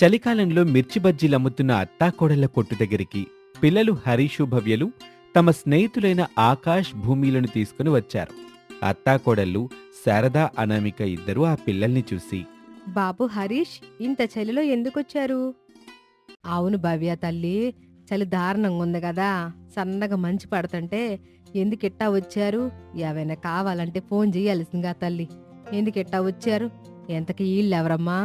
చలికాలంలో మిర్చి బజ్జీలు అమ్ముతున్న అత్తాకోడళ్ళ కొట్టు దగ్గరికి పిల్లలు హరీషు భవ్యలు తమ స్నేహితులైన ఆకాష్ భూమిలను తీసుకుని వచ్చారు. అత్తాకోడళ్ళు శారదా అనామిక ఇద్దరూ ఆ పిల్లల్ని చూసి బాబు హరీష్ ఇంత చలిలో ఎందుకొచ్చారు? అవును భవ్య తల్లి చలి దారుణంగా ఉంది కదా. సన్నగా మంచి పడుతుంటే ఎందుకెట్టా వచ్చారు? ఏవైనా కావాలంటే ఫోన్ చేయాల్సిందిగా తల్లి. ఎందుకెట్టా వచ్చారు? ఎంతకి వీళ్ళు ఎవరమ్మా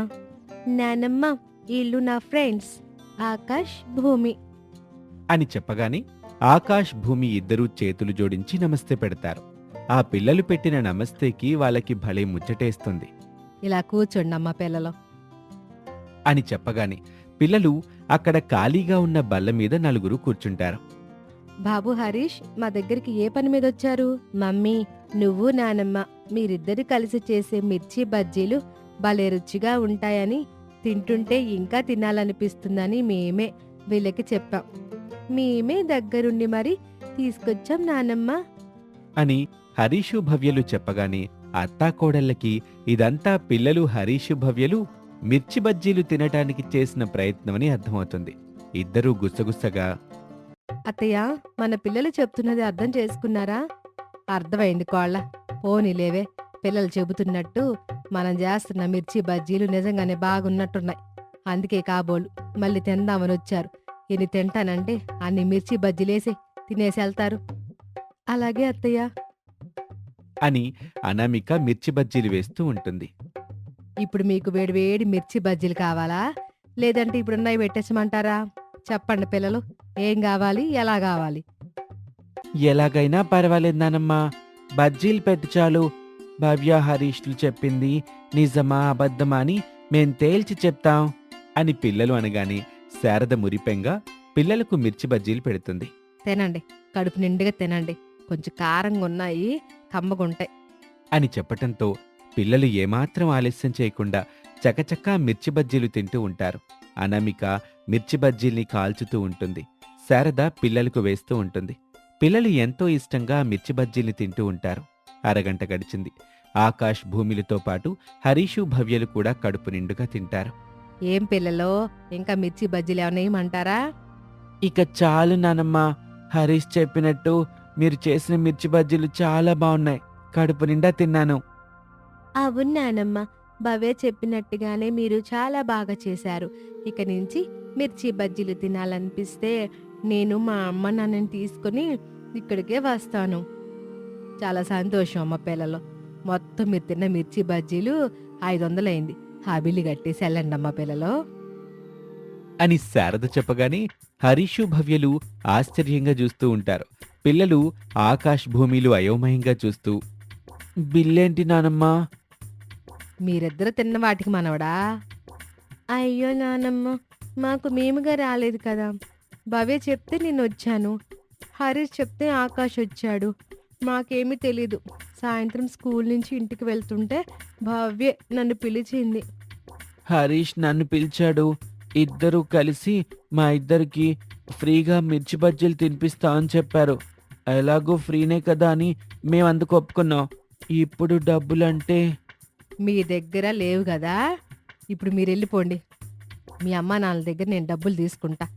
నానమ్మ వీళ్ళు నా ఫ్రెండ్స్. ఆకాష్ భూమి. అని చెప్పగానే ఆకాష్ భూమి ఇద్దరూ చేతులు జోడించి నమస్తే పెడతారు. ఆ పిల్లలు పెట్టిన నమస్తేకి వాళ్ళకి భలే ముచ్చటేస్తుంది. ఇలా కూర్చోండి అమ్మా పిల్లలు. అని చెప్పగానే పిల్లలు అక్కడ ఖాళీగా ఉన్న బల్ల మీద నలుగురు కూర్చుంటారు. బాబు హరీష్ మా దగ్గరికి ఏ పని మీద వచ్చారు? మమ్మీ నువ్వు నానమ్మ మీరిద్దరు కలిసి చేసే మిర్చి బజ్జీలు భలే రుచిగా ఉంటాయని తింటుంటే ఇంకా తినాలనిపిస్తుందని మేమే వీళ్ళకి చెప్పాం. మేమే దగ్గరుండి మరి తీసుకొచ్చాం నానమ్మ. అని హరీషు భవ్యలు చెప్పగానే అత్తాకోడళ్ళకి ఇదంతా పిల్లలు హరీషు భవ్యలు మిర్చి బజ్జీలు తినటానికి చేసిన ప్రయత్నమని అర్థమవుతుంది. ఇద్దరూ గుసగుసగా అత్తయ్య మన పిల్లలు చెప్తున్నది అర్థం చేసుకున్నారా? అర్థమైంది కోళ్ళ పోనీలేవే. పిల్లలు చెబుతున్నట్టు మనం చేస్తున్న మిర్చి బజ్జీలు నిజంగానే బాగున్నట్టున్నాయి. అందుకే కాబోలు మళ్ళీ తిందామని వచ్చారు. ఎన్ని తింటానంటే అన్ని మిర్చి బజ్జీలేసి తినేసి వెళ్తారు. అలాగే అత్తయ్య. అని అనామిక మిర్చి బజ్జీలు వేస్తూ ఉంటుంది. ఇప్పుడు మీకు వేడివేడి మిర్చి బజ్జీలు కావాలా? లేదంటే ఇప్పుడున్నవి పెట్టేసమంటారా? చెప్పండి పిల్లలు ఏం కావాలి? ఎలా కావాలి? ఎలాగైనా పర్వాలేదు నానమ్మా. బజ్జీలు పెట్టు చాలు. భవ్య హరీష్లు చెప్పింది. నిజమా అబద్ధమా అని మేం తేల్చి చెప్తాం అని పిల్లలు అనగానే శారద మురిపెంగా పిల్లలకు మిర్చి బజ్జీలు పెడుతుంది. తినండి కడుపు నిండుగా తినండి. కొంచెం కారంగా ఉన్నాయి కమ్మగుంటాయి. అని చెప్పటంతో పిల్లలు ఏమాత్రం ఆలస్యం చేయకుండా చకచకా మిర్చి బజ్జీలు తింటూ ఉంటారు. అనామిక మిర్చి బజ్జీల్ని కాల్చుతూ ఉంటుంది. శారద పిల్లలకు వేస్తూ ఉంటుంది. పిల్లలు ఎంతో ఇష్టంగా మిర్చి బజ్జీల్ని తింటూ ఉంటారు. అరగంట గడిచింది. ఆకాష్ భూమిలతో పాటు హరీషు భవ్యలు కూడా కడుపు నిండుగా తింటారు. ఏం పిల్లలో? ఇంకా మిర్చి బజ్జీలు ఏమైనా వేయమంటారా ఇక చాలు నానమ్మా. హరీష్ చెప్పినట్టు మీరు చేసిన మిర్చి బజ్జీలు చాలా బాగున్నాయి. కడుపు నిండా తిన్నాను. అవునానమ్మ భవ్య చెప్పినట్టుగానే మీరు చాలా బాగా చేశారు. ఇక నుంచి మిర్చి బజ్జీలు తినాలనిపిస్తే నేను మా అమ్మ నాన్నని తీసుకుని ఇక్కడికే వస్తాను. చాలా సంతోషం అమ్మ పిల్లలు. మొత్తం మీరు తిన్న మిర్చి బజ్జీలు ఐదు వందలైంది ఆ బిల్లు కట్టేసి వెళ్ళండి అమ్మ పిల్లలు. అని శారద చెప్పగానే హరీషు భవ్యలు ఆశ్చర్యంగా చూస్తూ ఉంటారు. పిల్లలు ఆకాశ్ భూమిలు అయోమయంగా చూస్తూ బిల్లేంటి నానమ్మా? మీరిద్దరు తిన్న వాటికి మనవడా? అయ్యో నానమ్మ మాకు మేముగా రాలేదు కదా. భవ్య చెప్తే నేను వచ్చాను. హరీష్ చెప్తే ఆకాష్ వచ్చాడు. మాకేమీ తెలీదు. సాయంత్రం స్కూల్ నుంచి ఇంటికి వెళ్తుంటే భవ్య నన్ను పిలిచింది. హరీష్ నన్ను పిలిచాడు. ఇద్దరూ కలిసి మా ఇద్దరికి ఫ్రీగా మిర్చి బజ్జీలు తినిపిస్తా అని చెప్పారు. ఎలాగో ఫ్రీనే కదా అని మేము అందుకు ఒప్పుకున్నాం. ఇప్పుడు డబ్బులంటే? మీ దగ్గర లేవు కదా. ఇప్పుడు మీరు వెళ్ళిపోండి. మీ అమ్మ నాన్నల దగ్గర నేను డబ్బులు తీసుకుంటా.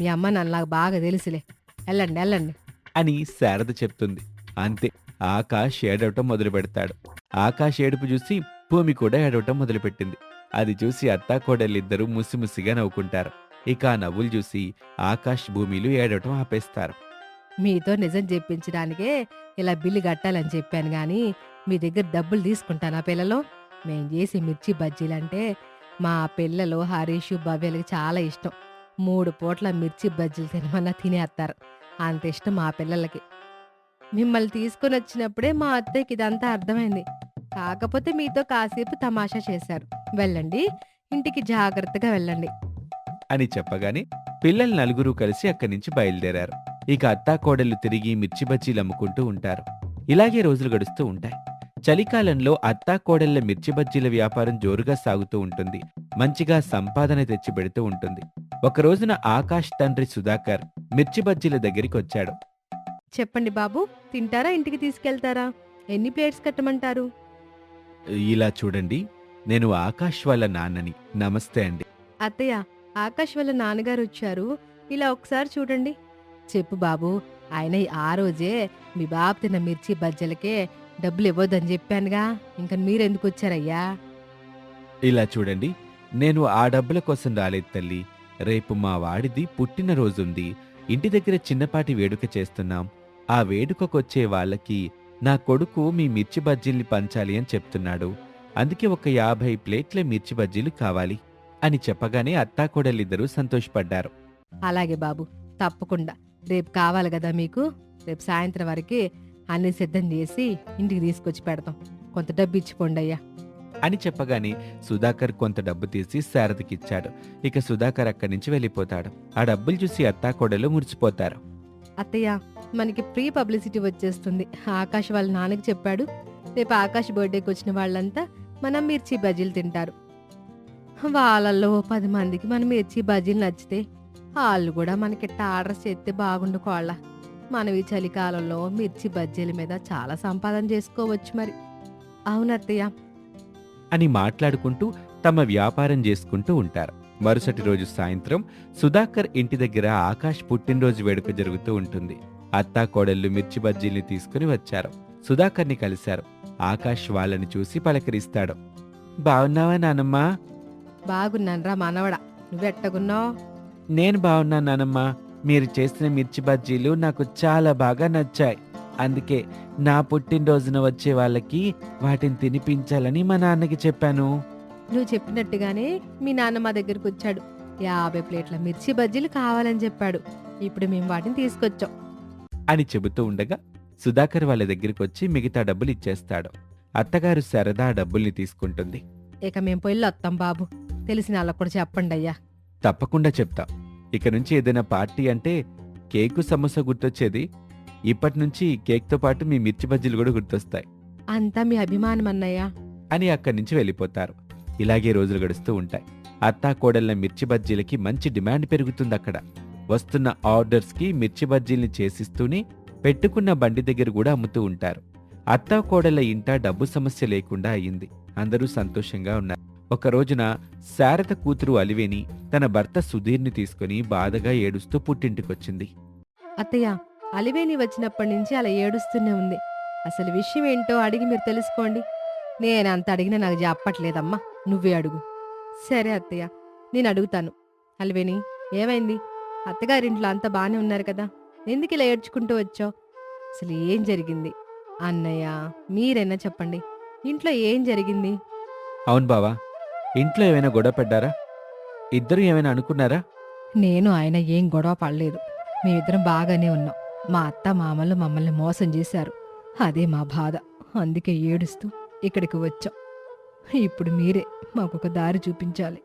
మీ అమ్మ నాన్న నాకు బాగా తెలుసులే. వెళ్ళండి వెళ్ళండి. అని శారద చెప్తుంది. అంతే. ఆకాష్ ఏడవటం మొదలు పెడతాడు. ఆకాష్ ఏడుపు చూసి భూమి కూడా ఏడవటం మొదలుపెట్టింది అది చూసి అత్తాకోడలిద్దరూ ముసిముసిగా నవ్వుకుంటారు. ఇక ఆ నవ్వులు చూసి ఆకాష్ భూమిలు ఏడవటం ఆపేస్తారు. మీతో నిజం చెప్పించడానికే ఇలా బిల్లు కట్టాలని చెప్పాను గాని మీ దగ్గర డబ్బులు తీసుకుంటానా పిల్లలు. మేం చేసి మిర్చి బజ్జీలంటే మా పిల్లలు హరీష్ భవ్యలకు చాలా ఇష్టం. మూడు పూట్ల మిర్చి బజ్జీలు తినమన్నా తినేస్తారు. అంత ఇష్టం మా పిల్లలకి. మిమ్మల్ని తీసుకుని వచ్చినప్పుడే మా అత్తయ్యకి ఇదంతా అర్థమైంది. కాకపోతే మీతో కాసేపు తమాషా చేశారు. వెళ్ళండి ఇంటికి జాగ్రత్తగా వెళ్ళండి. అని చెప్పగానే పిల్లలు నలుగురు కలిసి అక్కడి నుంచి బయలుదేరారు. ఇక అత్తాకోడళ్ళు తిరిగి మిర్చి బజ్జీలు అమ్ముకుంటూ ఉంటారు. ఇలాగే రోజులు గడుస్తూ ఉంటాయి. చలికాలంలో అత్తాకోడళ్ళ మిర్చి బజ్జీల వ్యాపారం జోరుగా సాగుతూ ఉంటుంది. మంచిగా సంపాదన తెచ్చి పెడుతూ ఉంటుంది. ఒక రోజున ఆకాష్ తండ్రి సుధాకర్ మిర్చి బజ్జీల దగ్గరికి వచ్చాడు. చెప్పండి బాబు తింటారా? ఇంటికి తీసుకెళ్తారా? ఎన్ని ప్లేట్స్ కట్టమంటారు? ఇలా చూడండి నేను ఆకాష్ వాళ్ళ నాన్నని. నమస్తే అండి. అత్తయ్య ఆకాష్ వాళ్ళ నాన్నగారు వచ్చారు ఇలా ఒకసారి చూడండి. చెప్పు బాబు ఆయన ఆ రోజే మీ బాబు తిన్న మిర్చి బజ్జలకే డబ్బులు ఇవ్వద్దని చెప్పానుగా. ఇంకా మీరెందుకు వచ్చారయ్యా ఇలా చూడండి నేను ఆ డబ్బుల కోసం రాలేదు తల్లి. రేపు మా వాడిది పుట్టినరోజుంది. ఇంటి దగ్గర చిన్నపాటి వేడుక చేస్తున్నాం. ఆ వేడుకకొచ్చే వాళ్ళకి నా కొడుకు మీ మిర్చి బజ్జీల్ని పంచాలి అని చెప్తున్నాడు. అందుకే ఒక యాభై ప్లేట్ల మిర్చి బజ్జీలు కావాలి అని చెప్పగానే అత్తాకోడలిద్దరూ సంతోషపడ్డారు. అలాగే బాబు తప్పకుండా. రేపు కావాలి కదా మీకు. రేపు సాయంత్రం వరకు అన్ని సిద్ధం చేసి ఇంటికి తీసుకొచ్చి పెడతాం. కొంత డబ్బు ఇచ్చిపోండి అయ్యా. అని చెప్పగానే సుధాకర్ కొంత డబ్బు తీసి శారదకిచ్చాడు. ఇక సుధాకర్ అక్కడి నుంచి వెళ్ళిపోతాడు. ఆ డబ్బులు చూసి అత్తాకోడలు మురిసిపోతారు. అత్తయ్య మనకి ప్రీ పబ్లిసిటీ వచ్చేస్తుంది. ఆకాష్ వాళ్ళ నాన్నకి చెప్పాడు. రేపు ఆకాష్ బర్త్డేకి వచ్చిన వాళ్ళంతా మనం మిర్చి బజ్జీలు తింటారు. వాళ్ళల్లో పది మందికి మనం మిర్చి బజ్జీలు నచ్చితే వాళ్ళు కూడా మనకిట్ట ఆర్డర్ చేస్తే బాగుండు కోళ్ళ మనం ఈ చలికాలంలో మిర్చి బజ్జీల మీద చాలా సంపాదన చేసుకోవచ్చు మరి. అవునత్తయ్య అని మాట్లాడుకుంటూ తమ వ్యాపారం చేసుకుంటూ ఉంటారు. మరుసటి రోజు సాయంత్రం సుధాకర్ ఇంటి దగ్గర ఆకాష్ పుట్టినరోజు వేడుక జరుగుతూ ఉంటుంది. అత్తా కోడళ్ళు మిర్చి బజ్జీల్ని తీసుకుని వచ్చారు. సుధాకర్ని కలిశారు. ఆకాష్ వాళ్ళని చూసి పలకరిస్తాడు. బాగున్నావా నానమ్మా? బాగున్నానురా మనవడా. నువ్వెట్టగున్నావు నేను బాగున్నా నానమ్మా. మీరు చేసిన మిర్చి బజ్జీలు నాకు చాలా బాగా నచ్చాయి. అందుకే నా పుట్టినరోజున వచ్చే వాళ్ళకి వాటిని తినిపించాలని మా నాన్నకి చెప్పాను. నువ్వు చెప్పినట్టుగానే మీ నాన్న మా దగ్గరికి వచ్చాడు యాభై ప్లేట్ల మిర్చి బజ్జీలు కావాలని చెప్పాడు. ఇప్పుడు మేము వాటిని తీసుకొచ్చాం. అని చెబుతూ ఉండగా సుధాకర్ వాళ్ళ దగ్గరికి వచ్చి మిగతా డబ్బులు ఇచ్చేస్తాడు. అత్తగారు శారద ఆ డబ్బుల్ని తీసుకుంటుంది. ఇక మేము పొయ్యిలో వస్తాం బాబు. తెలిసిన వాళ్ళకు కూడా చెప్పండి అయ్యా. తప్పకుండా చెప్తా. ఇక నుంచి ఏదైనా పార్టీ అంటే కేకు సమోసా గుర్తొచ్చేది. ఇప్పటి నుంచి కేక్తో పాటు మీ మిర్చి బజ్జీలు కూడా గుర్తొస్తాయి. అంతా మీ అభిమానం అన్నయ్య. అని అక్కడి నుంచి వెళ్ళిపోతారు. ఇలాగే రోజులు గడుస్తూ ఉంటాయి. అత్తా కోడళ్ళ మిర్చి బజ్జీలకి మంచి డిమాండ్ పెరుగుతుంది అక్కడ. వస్తున్న ఆర్డర్స్కి మిర్చి బజ్జీల్ని చేసిస్తూనే పెట్టుకున్న బండి దగ్గర కూడా అమ్ముతూ ఉంటారు. అత్తా కోడల ఇంట డబ్బు సమస్య లేకుండా అయింది. అందరూ సంతోషంగా ఉన్నారు. ఒక రోజున శారద కూతురు అలివేని తన భర్త సుధీర్ని తీసుకుని బాధగా ఏడుస్తూ పుట్టింటికొచ్చింది. అత్తయ్య అలివేని వచ్చినప్పటి నుంచి అలా ఏడుస్తూనే ఉంది. అసలు విషయం ఏంటో అడిగి మీరు తెలుసుకోండి. నేను అంత అడిగినా నాకు చెప్పట్లేదమ్మా నువ్వే అడుగు. సరే అత్తయ్య నేను అడుగుతాను. అలివేని ఏమైంది? అత్తగారింట్లో అంతా బానే ఉన్నారు కదా ఎందుకు ఇలా ఏడ్చుకుంటూ వచ్చావు? అసలు ఏం జరిగింది? అన్నయ్య మీరైనా చెప్పండి ఇంట్లో ఏం జరిగింది? అవును బావా ఇంట్లో ఏమైనా గొడవ పడ్డారా? ఇద్దరు ఏమైనా అనుకున్నారా? నేను ఆయన ఏం గొడవ పడలేదు. మేమిద్దరం బాగానే ఉన్నాం. మా అత్త మామలు మమ్మల్ని మోసం చేశారు. అదే మా బాధ. అందుకే ఏడుస్తూ ఇక్కడికి వచ్చాం. ఇప్పుడు మీరే మాకొక దారి చూపించాలి.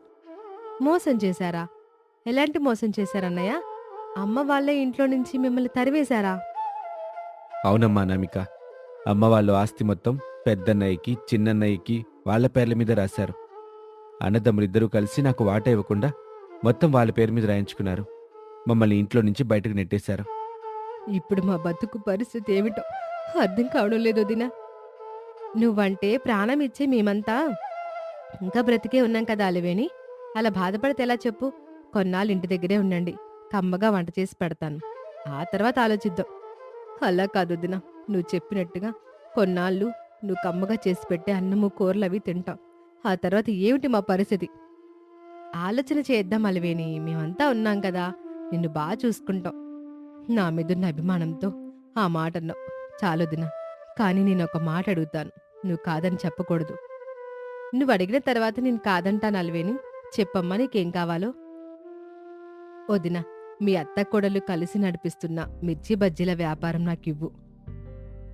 మోసం చేశారా? ఎలాంటి మోసం చేశారన్నయ్య? అమ్మ వాళ్ళే ఇంట్లో నుంచి మిమ్మల్ని తరివేశారా? అవునమ్మా నమిక. అమ్మ వాళ్ళు ఆస్తి మొత్తం పెద్దన్నయ్యకి చిన్నన్నయ్యకి వాళ్ళ పేర్ల మీద రాశారు. అన్నదమ్ములిద్దరూ కలిసి నాకు వాటా ఇవ్వకుండా మొత్తం వాళ్ళ పేరు మీద రాయించుకున్నారు. మమ్మల్ని ఇంట్లో నుంచి బయటకు నెట్టేశారు. ఇప్పుడు మా బతుకు పరిస్థితి ఏమిటో అర్థం కావడం లేదు వదినా. నువ్వంటే ప్రాణం ఇచ్చే మేమంతా ఇంకా బ్రతికే ఉన్నాం కదా అలివేణి. అలా బాధపడితే ఎలా చెప్పు? కొన్నాళ్ళు ఇంటి దగ్గరే ఉండండి. కమ్మగా వంట చేసి పెడతాను. ఆ తర్వాత ఆలోచిద్దాం. అలా కాదు వదిన. నువ్వు చెప్పినట్టుగా కొన్నాళ్ళు నువ్వు కమ్మగా చేసి పెట్టే అన్నము కూరలు అవి తింటాం. ఆ తర్వాత ఏమిటి మా పరిస్థితి? ఆలోచన చేద్దాం అలవేని మేమంతా ఉన్నాం కదా. నిన్ను బాగా చూసుకుంటాం. నా మీదున్న అభిమానంతో ఆ మాట అన్నావు. చాలొదిన కానీ నేను ఒక మాట అడుగుతాను. నువ్వు కాదని చెప్పకూడదు. నువ్వు అడిగిన తర్వాత నేను కాదంటాను అలవేని చెప్పమ్మా నీకేం కావాలో? వదిన మీ అత్త కొడలు కలిసి నడిపిస్తున్న మిర్చి బజ్జీల వ్యాపారం నాకివ్వు.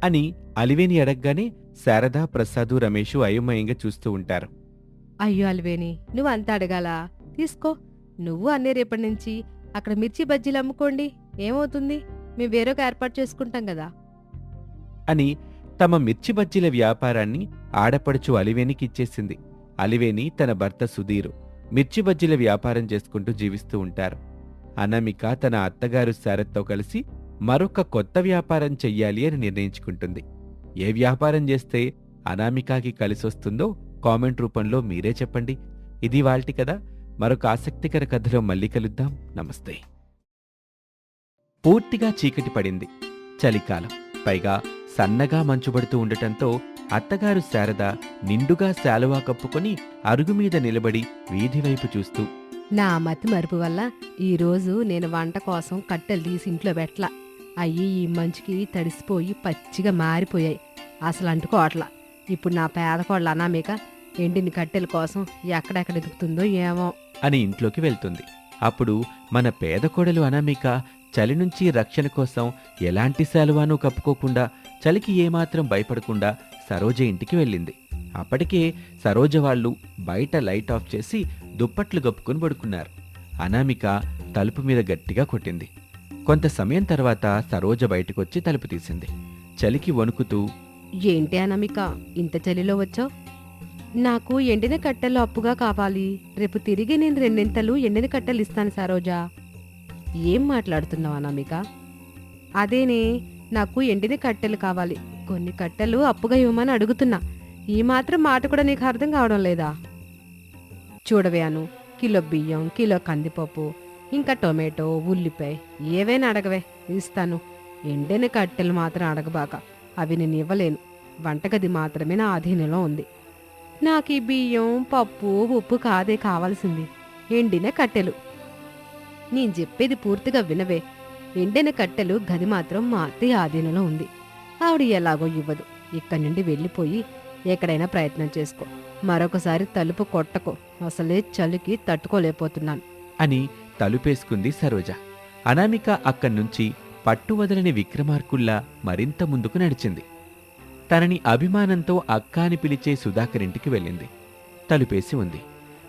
అని అలివేని అడగగానే శారద ప్రసాదు రమేషు అయోమయంగా చూస్తూ ఉంటారు. అయ్యో అల్వేని నువ్వు అంత అడగాలా? తీసుకో. నువ్వు అన్నీ రేపటి నుంచి అక్కడ మిర్చి బజ్జీలు అమ్ముకోండి. ఏమవుతుంది? మేము వేరొక ఏర్పాటు చేసుకుంటాం కదా. అని తమ మిర్చి బజ్జీల వ్యాపారాన్ని ఆడపడుచు అలివేనికి ఇచ్చేసింది. అలివేని తన భర్త సుధీరు మిర్చి బజ్జీల వ్యాపారం చేసుకుంటూ జీవిస్తూ ఉంటారు. అనామిక తన అత్తగారు శారత్తో కలిసి మరొక కొత్త వ్యాపారం చెయ్యాలి అని నిర్ణయించుకుంటుంది. ఏ వ్యాపారం చేస్తే అనామికాకి కలిసొస్తుందో కామెంట్ రూపంలో మీరే చెప్పండి. ఇది వాల్టి కదా మరొక ఆసక్తికర కథలో మళ్ళీ కలుద్దాం. నమస్తే. పూర్తిగా చీకటి పడింది. చలికాలం. పైగా సన్నగా మంచుబడుతూ ఉండటంతో అత్తగారు శారద నిండుగా శాలువా కప్పుకొని అరుగుమీద నిలబడి వీధివైపు చూస్తూ నా మతి మరుపు వల్ల ఈరోజు నేను వంట కోసం కట్టెలు తీసి ఇంట్లో పెట్టలా. అయ్యి ఈ మంచుకి తడిసిపోయి పచ్చిగా మారిపోయాయి. అసలు అంటుకోవట్లా. ఇప్పుడు నా పేద కోళ్ళ అనామిక ఎండిన కట్టెల కోసం ఎక్కడెక్కడ ఎదుగుతుందో ఏమో. అని ఇంట్లోకి వెళ్తుంది. అప్పుడు మన పేద కోడలు అనామిక చలి నుంచి రక్షణ కోసం ఎలాంటి శాలువాను కప్పుకోకుండా చలికి ఏమాత్రం భయపడకుండా సరోజ ఇంటికి వెళ్ళింది. అప్పటికే సరోజ వాళ్ళు బయట లైట్ ఆఫ్ చేసి దుప్పట్లు గప్పుకుని పడుకున్నారు. అనామిక తలుపు మీద గట్టిగా కొట్టింది. కొంత సమయం తర్వాత సరోజ బయటకొచ్చి తలుపు తీసింది. చలికి వణుకుతూ ఏంటి అనామిక ఇంత చలిలో వచ్చావు? నాకు ఎండిన కట్టెలు అప్పుగా కావాలి. రేపు తిరిగి నేను రెండింతలు ఎండిన కట్టెలు ఇస్తాను సరోజా. ఏం మాట్లాడుతున్నావు అనామిక? అదేనే నాకు ఎండిన కట్టెలు కావాలి. కొన్ని కట్టెలు అప్పుగా ఇవ్వమని అడుగుతున్నా. ఈ మాత్రం మాట కూడా నీకు అర్థం కావడం లేదా? చూడవేను కిలో బియ్యం కిలో కందిపప్పు ఇంకా టొమాటో ఉల్లిపాయ ఏవైనా అడగవే ఇస్తాను. ఎండిన కట్టెలు మాత్రం అడగబాక అవి నేను ఇవ్వలేను. వంటగది మాత్రమే నా ఆధీనంలో ఉంది. నాకు ఈ బియ్యం పప్పు ఉప్పు కాదే కావాల్సింది. ఎండిన కట్టెలు. నేను చెప్పేది పూర్తిగా వినవే. ఎండిన కట్టెలు గది మాత్రం మా అత్తయ్య ఆధీనంలో ఉంది. ఆవిడ ఎలాగో ఇవ్వదు. ఇక్కడి నుండి వెళ్ళిపోయి ఎక్కడైనా ప్రయత్నం చేసుకో. మరొకసారి తలుపు కొట్టకు. అసలే చలికి తట్టుకోలేకపోతున్నాను. అని తలుపేసుకుంది సరోజ. అనామిక అక్కడ్నుంచి పట్టు వదలని విక్రమార్కుల్లా మరింత ముందుకు నడిచింది. తనని అభిమానంతో అక్క అని పిలిచే సుధాకర్ ఇంటికి వెళ్ళింది. తలుపేసి ఉంది.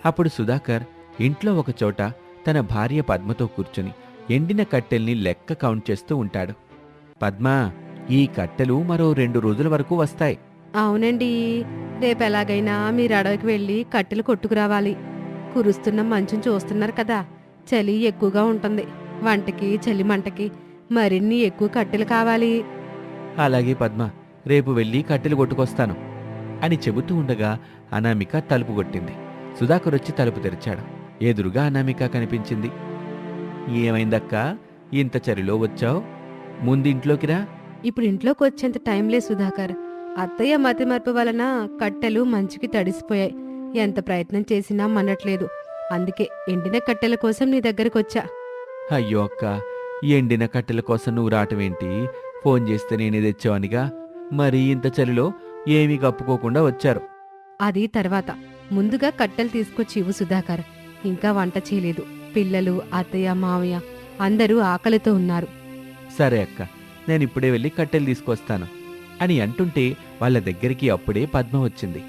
అప్పుడు సుధాకర్ ఇంట్లో ఒకచోట తన భార్య పద్మతో కూర్చుని ఎండిన కట్టెల్ని లెక్క కౌంట్ చేస్తూ ఉంటాడు. పద్మ ఈ కట్టెలు మరో రెండు రోజుల వరకు వస్తాయి. అవునండి. రేపు ఎలాగైనా మీరు అడవికి వెళ్ళి కట్టెలు కొట్టుకురావాలి. కురుస్తున్న మంచుని చూస్తున్నారు కదా చలి ఎక్కువగా ఉంటుంది. వంటకి చలి మంటకి మరిన్ని ఎక్కువ కట్టెలు కావాలి. అలాగే పద్మ రేపు వెళ్ళి కట్టెలు కొట్టుకొస్తాను అని చెబుతూ ఉండగా అనామిక తలుపు కొట్టింది. సుధాకర్ వచ్చి తలుపు తెరిచాడు. ఎదురుగా అనామిక కనిపించింది. ఏమైందక్కా? ఇంత చలిలో వచ్చావు? ముందింట్లోకి రా. ఇప్పుడు ఇంట్లోకి వచ్చేంత టైంలే సుధాకర్. అత్తయ్య మతి మరపు వలన కట్టెలు మంచుకి తడిసిపోయాయి. ఎంత ప్రయత్నం చేసినా మనట్లేదు అందుకే ఎండిన కట్టెల కోసం నీ దగ్గరకు వచ్చా. అయ్యో అక్క ఎండిన కట్టెల కోసం నువ్వు రావటమేంటి ఫోన్ చేస్తే నేనే తెచ్చావనిగా? మరి ఇంత చలిలో ఏమీ కప్పుకోకుండా వచ్చారు. అది తర్వాత. ముందుగా కట్టెలు తీసుకొచ్చి ఇవ్వు సుధాకర్. ఇంకా వంట చేయలేదు. పిల్లలు అత్తయ్య మావయ్య అందరూ ఆకలితో ఉన్నారు. సరే అక్క నేను ఇప్పుడే వెళ్ళి కట్టెలు తీసుకొస్తాను. అని అంటుంటే వాళ్ళ దగ్గరికి అప్పుడే పద్మ వచ్చింది.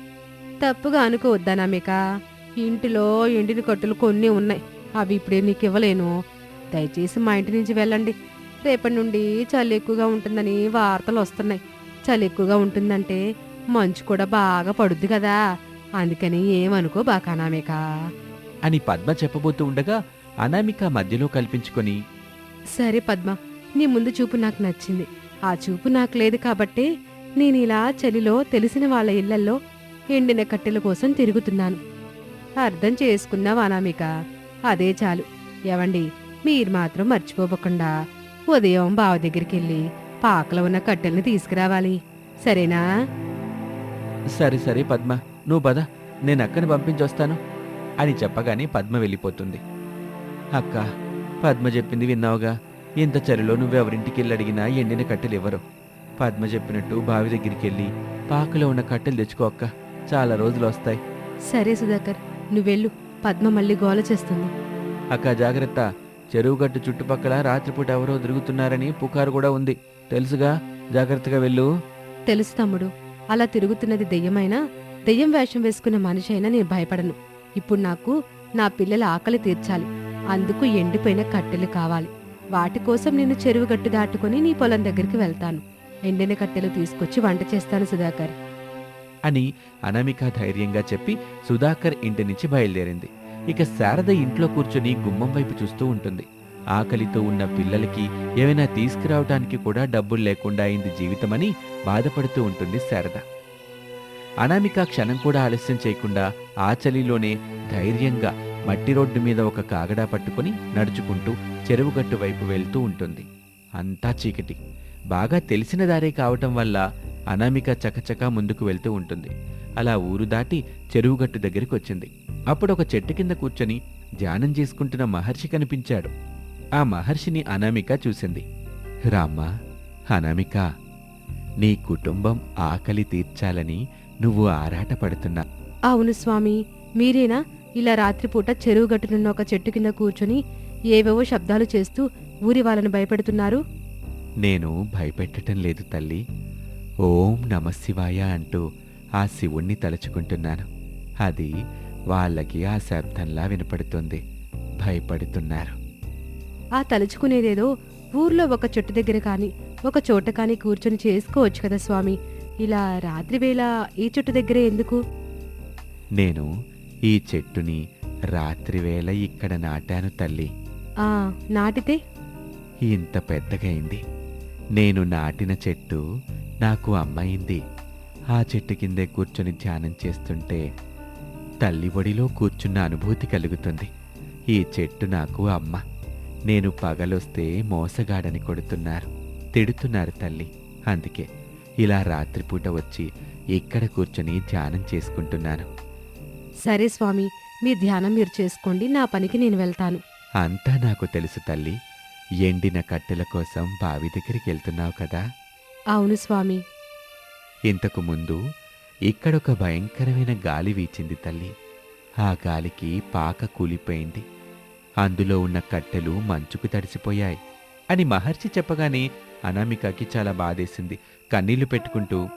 తప్పుగా అనుకోవద్దనామిక ఇంటిలో ఎండిన కట్టెలు కొన్ని ఉన్నాయి. అవి ఇప్పుడే నీకు ఇవ్వలేను. దయచేసి మా ఇంటి నుంచి వెళ్ళండి. రేపటి నుండి చలి ఎక్కువగా ఉంటుందని వార్తలు వస్తున్నాయి. చలి ఎక్కువగా ఉంటుందంటే మంచు కూడా బాగా పడుద్ది కదా. అందుకని ఏమనుకో బాకానామిక అని పద్మ చెప్పబోతూ ఉండగా అనామిక మధ్యలో కల్పించుకొని సరే పద్మ నీ ముందు చూపు నాకు నచ్చింది. ఆ చూపు నాకు లేదు కాబట్టే నేను ఇలా చలిలో తెలిసిన వాళ్ళ ఇళ్ళల్లో ఎండిన కట్టెల కోసం తిరుగుతున్నాను. అర్థం చేసుకున్నావా అనామిక అదే చాలు. ఏవండి? మీరు మాత్రం మర్చిపోకుండా ఉదయం బావ దగ్గరికి వెళ్ళి పాకలో ఉన్న కట్టెల్ని తీసుకురావాలి. సరేనా? సరే సరే పద్మ. నువ్వు పద. నేను అక్కని పంపించొస్తాను. అని చెప్పగానే పద్మ వెళ్ళిపోతుంది. అక్క పద్మ చెప్పింది విన్నావుగా. ఇంత చలిలో నువ్వెవరింటికి వెళ్ళి అడిగినా ఎండిన కట్టెలు ఇవ్వరు పద్మ చెప్పినట్టు బావి దగ్గరికి వెళ్ళి పాకలో ఉన్న కట్టెలు తెచ్చుకో అక్క. చాలా రోజులు వస్తాయి. సరే సుధాకర్ నువ్వెళ్ళు. పద్మ మళ్ళీ గోల చేస్తుంది. అక్క జాగ్రత్త. చెరువు గట్టు చుట్టుపక్కల రాత్రిపూట ఎవరో తిరుగుతున్నారని పుకారు కూడా ఉంది. తెలుసుగా? జాగ్రత్తగా వెళ్ళు. తెలుసు తమ్ముడు. అలా తిరుగుతున్నది దెయ్యమైనా దెయ్యం వేషం వేసుకున్న మనిషి అయినా నేను భయపడను. ఇప్పుడు నాకు నా పిల్లల ఆకలి తీర్చాలి. అందుకు ఎండిపోయిన కట్టెలు కావాలి. వాటి కోసం నేను చెరువు గట్టు దాటుకొని నీ పొలం దగ్గరికి వెళ్తాను. ఎండిన కట్టెలు తీసుకొచ్చి వంట చేస్తాను సుధాకర్. అని అనామిక ధైర్యంగా చెప్పి సుధాకర్ ఇంటి నుంచి బయలుదేరింది. ఇక శారద ఇంట్లో కూర్చొని గుమ్మం వైపు చూస్తూ ఉంటుంది. ఆకలితో ఉన్న పిల్లలకి ఏమైనా తీసుకురావటానికి కూడా డబ్బులు లేకుండా అయింది జీవితమని బాధపడుతూ ఉంటుంది శారద. అనామిక క్షణం కూడా ఆలస్యం చేయకుండా ఆ చలిలోనే ధైర్యంగా మట్టి రోడ్డు మీద ఒక కాగడా పట్టుకుని నడుచుకుంటూ చెరువుగట్టు వైపు వెళ్తూ ఉంటుంది. అంతా చీకటి. బాగా తెలిసిన దారే కావటం వల్ల అనామిక చకచకా ముందుకు వెళ్తూ ఉంటుంది. అలా ఊరు దాటి చెరువుగట్టు దగ్గరికి వచ్చింది. అప్పుడు ఒక చెట్టు కింద కూర్చొని ధ్యానం చేసుకుంటున్న మహర్షి కనిపించాడు. ఆ మహర్షిని అనామిక చూసింది. రామ్మా అనామిక నీ కుటుంబం ఆకలి తీర్చాలని నువ్వు ఆరాటపడుతున్నా. అవును స్వామి మీరేనా ఇలా రాత్రిపూట చెరువు గట్టునున్న ఒక చెట్టు కింద కూర్చొని ఏవేవో శబ్దాలు చేస్తూ ఊరి వాళ్ళని భయపెడుతున్నారు. నేను భయపెట్టటం లేదు తల్లి. ఓం నమశివాయ అంటూ ఆ శివుణ్ణి తలుచుకుంటున్నాను. అది వాళ్ళకి ఆ శబ్దంలా వినపడుతుంది. భయపడుతున్నారు. ఆ తలుచుకునేదేదో ఊర్లో ఒక చెట్టు దగ్గర కాని ఒక చోట కాని కూర్చొని చేసుకోవచ్చు కదా స్వామి. ఇలా రాత్రివేళ ఈ చెట్టు దగ్గరే ఎందుకు? నేను ఈ చెట్టుని రాత్రివేళ ఇక్కడ నాటాను తల్లి. ఆ నాటితే? ఇంత పెద్దగైంది నేను నాటిన చెట్టు నాకు అమ్మైంది ఆ చెట్టు కిందే కూర్చొని ధ్యానం చేస్తుంటే తల్లి ఒడిలో కూర్చున్న అనుభూతి కలుగుతుంది. ఈ చెట్టు నాకు అమ్మ. నేను పగలొస్తే మోసగాడని కొడుతున్నారు. తిడుతున్నారు తల్లి. అందుకే ఇలా రాత్రిపూట వచ్చి ఇక్కడ కూర్చొని ధ్యానం చేసుకుంటున్నాను. సరే స్వామి మీ ధ్యానం మీరు చేసుకోండి నా పనికి నేను వెళ్తాను. అంతా నాకు తెలుసు తల్లి. ఎండిన కట్టెల కోసం బావి దగ్గరికి వెళ్తున్నావు కదా? అవును స్వామి. ఇంతకు ముందు ఇక్కడొక భయంకరమైన గాలి వీచింది తల్లి. ఆ గాలికి పాక కూలిపోయింది. అందులో ఉన్న కట్టెలు మంచుకు తడిసిపోయాయి అని మహర్షి చెప్పగానే అనామికకి చాలా బాధేసింది. కన్నీళ్ళు పెట్టుకుంటూ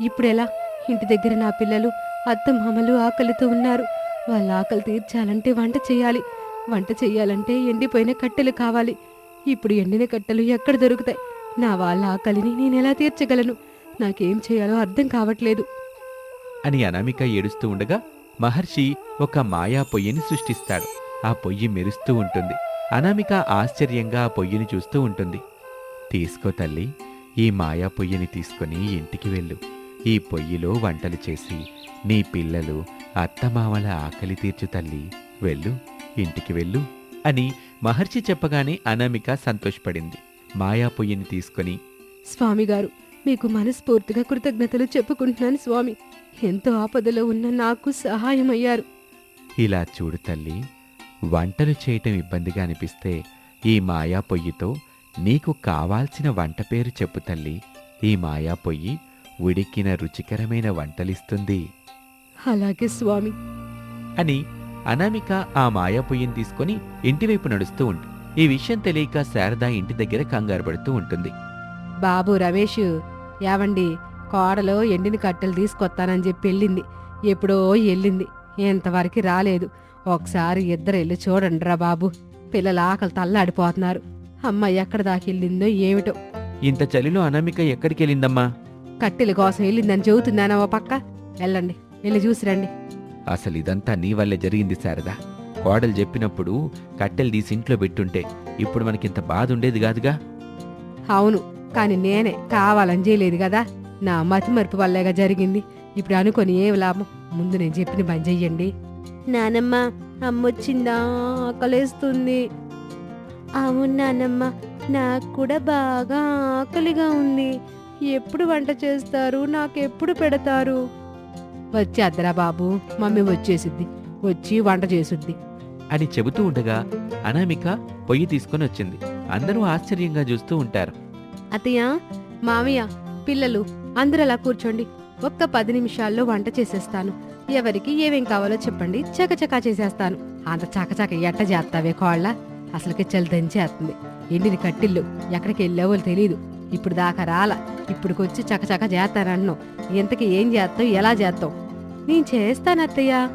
ఇప్పుడెలా? ఇంటి దగ్గర నా పిల్లలు అత్త మామలు ఆకలితో ఉన్నారు. వాళ్ళ ఆకలి తీర్చాలంటే వంట చేయాలి. వంట చేయాలంటే ఎండిపోయిన కట్టెలు కావాలి. ఇప్పుడు ఎండిన కట్టెలు ఎక్కడ దొరుకుతాయి? నా వాళ్ళ ఆకలిని నేను ఎలా తీర్చగలను? నాకేం చేయాలో అర్థం కావట్లేదు. అని అనామిక ఏడుస్తూ ఉండగా మహర్షి ఒక మాయా పొయ్యిని సృష్టిస్తాడు. ఆ పొయ్యి మెరుస్తూ ఉంటుంది. అనామిక ఆశ్చర్యంగా ఆ పొయ్యిని చూస్తూ ఉంటుంది. తీసుకో తల్లి ఈ మాయా పొయ్యిని తీసుకుని ఇంటికి వెళ్ళు. ఈ పొయ్యిలో వంటలు చేసి నీ పిల్లలు అత్తమామల ఆకలి తీర్చు తల్లి. వెళ్ళు ఇంటికి వెళ్ళు అని మహర్షి చెప్పగానే అనామిక సంతోషపడింది. మాయా పొయ్యిని తీసుకొని స్వామి గారు మీకు మనస్ఫూర్తిగా కృతజ్ఞతలు చెప్పుకుంటున్నాను స్వామి. ఎంతో ఆపదలో ఉన్న నాకు సహాయం అయ్యారు ఇలా చూడు తల్లి వంటలు చేయటం ఇబ్బందిగా అనిపిస్తే ఈ మాయా పొయ్యితో నీకు కావాల్సిన వంట పేరు చెప్పు తల్లి. ఈ మాయా పొయ్యి ఉడికిన రుచికరమైన వంటలిస్తుంది. అలాగే స్వామి. అని అనామిక ఆ మాయా పొయ్యిని తీసుకొని ఇంటివైపు నడుస్తూ ఉంటుంది ఈ విషయం తెలియక శారద ఇంటి దగ్గర కంగారు పడుతూ ఉంటుంది. బాబు రమేష్ యావండి కోడలో ఎండిన కట్టెలు తీసుకొస్తానని చెప్పి వెళ్ళింది. ఎప్పుడో వెళ్ళింది. ఎంతవరకు రాలేదు. ఒకసారి ఇద్దరు వెళ్ళి చూడండి రా బాబు. పిల్లల ఆకలి తల్లాడిపోతున్నారు. అమ్మ ఎక్కడ దాకా వెళ్ళిందో ఏమిటో. ఇంత చలిలో అనామిక ఎక్కడికి వెళ్ళిందమ్మా? కట్టెల కోసం వెళ్ళిందని చెబుతున్నానా ఓ పక్క? వెళ్ళండి వెళ్ళి చూసిరండి అసలు ఇదంతా నీ వల్లే జరిగింది శారదా. కోడలు చెప్పినప్పుడు కట్టెలు తీసి ఇంట్లో పెట్టుంటే ఇప్పుడు మనకింత బాధ ఉండేది కాదుగా? అవును కానీ నేనే కావాలని చేయలేదు కదా. నా మతి మరుపు వల్లేగా జరిగింది. ఇప్పుడు అనుకొని ఏం లాభం? ముందు నేను చెప్పిన పని చెయ్యండి. నానమ్మ అమ్మొచ్చిందా? ఆకలేస్తుంది. అవును నానమ్మ నాకు కూడా బాగా ఆకలిగా ఉంది. ఎప్పుడు వంట చేస్తారు? నాకెప్పుడు పెడతారు? వచ్చేద్దరా బాబు మమ్మీ వచ్చేసిద్ది. వచ్చి వంట చేసుద్ది. అని చెబుతూ ఉండగా అనామిక పొయ్యి తీసుకొని వచ్చింది. అందరూ ఆశ్చర్యంగా చూస్తూ ఉంటారు. అత్తయ్య మామయ్య పిల్లలు అందరూ అలా కూర్చోండి. ఒక్క పది నిమిషాల్లో వంట చేసేస్తాను. ఎవరికి ఏమేం కావాలో చెప్పండి. చకచకా చేసేస్తాను. అంత చకచక ఎట్ట చేస్తావే కోళ్ళ? అసలుకి చలి దంచేస్తుంది. ఎండిని కట్టిల్లు ఎక్కడికి వెళ్ళావో తెలియదు ఇప్పుడు దాకా రాలా. ఇప్పుడుకొచ్చి చకచక చేస్తానన్నావు ఇంతకి ఏం చేస్తావు? ఎలా చేస్తావు? నేను చేస్తాను అత్తయ్య.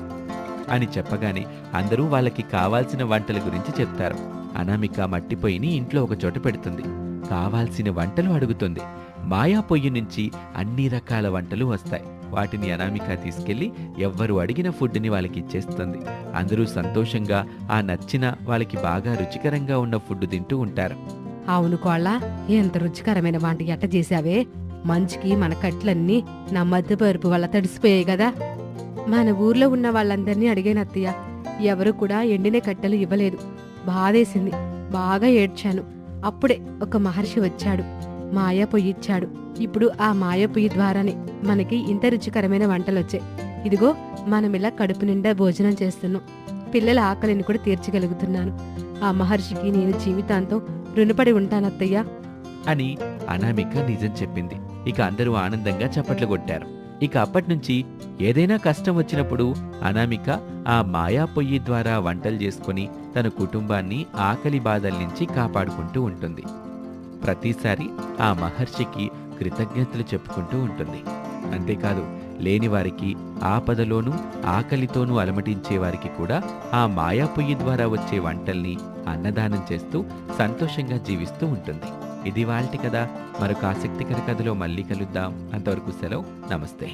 అని చెప్పగానే అందరూ వాళ్ళకి కావాల్సిన వంటల గురించి చెప్తారు. అనామిక మట్టి పొయ్యిని ఇంట్లో ఒక చోట పెడుతుంది. కావాల్సిన వంటలు అడుగుతుంది. మాయా పొయ్యి నుంచి అన్ని రకాల వంటలు వస్తాయి. వాటిని అనామిక తీసుకెళ్ళి ఎవ్వరు అడిగిన ఫుడ్ని వాళ్ళకి ఇచ్చేస్తుంది. అందరూ సంతోషంగా ఆ నచ్చిన వాళ్ళకి బాగా రుచికరంగా ఉన్న ఫుడ్ తింటూ ఉంటారు. అవును కోళ్ళ ఎంత రుచికరమైన వంట ఎట్ట చేశావే. మంచుకి మన కట్లన్నీ నా మధ్య పరుపు వల్ల తడిసిపోయాయి కదా. మన ఊర్లో ఉన్న వాళ్ళందరినీ అడిగాను అత్తయ్య. ఎవరు కూడా ఎండిన కట్టెలు ఇవ్వలేదు. బాధేసింది. బాగా ఏడ్చాను. అప్పుడే ఒక మహర్షి వచ్చాడు. మాయ పొయ్యి ఇచ్చాడు. ఇప్పుడు ఆ మాయ పొయ్యి ద్వారానే మనకి ఇంత రుచికరమైన వంటలు వచ్చాయి. ఇదిగో మనం ఇలా కడుపు నిండా భోజనం చేస్తున్నాం. పిల్లల ఆకలిని కూడా తీర్చగలుగుతున్నాను. ఆ మహర్షికి నేను జీవితాంతం రుణపడి ఉంటానత్తయ్యా అని అనామిక నిజం చెప్పింది. ఇక అందరూ ఆనందంగా చప్పట్లు కొట్టారు. ఇక అప్పటినుంచి ఏదైనా కష్టం వచ్చినప్పుడు అనామిక ఆ మాయా పొయ్యి ద్వారా వంటలు చేసుకుని తన కుటుంబాన్ని ఆకలి బాధల నుంచి కాపాడుకుంటూ ఉంటుంది. ప్రతిసారి ఆ మహర్షికి కృతజ్ఞతలు చెప్పుకుంటూ ఉంటుంది. అంతేకాదు లేనివారికి ఆపదలోనూ ఆకలితోనూ అలమటించేవారికి కూడా ఆ మాయాపుయ్యి ద్వారా వచ్చే వంటల్ని అన్నదానం చేస్తూ సంతోషంగా జీవిస్తూ ఉంటుంది. ఇది వాళ్ళటి కదా మరొక ఆసక్తికర కథలో మళ్ళీ కలుద్దాం. అంతవరకు సెలవు. నమస్తే.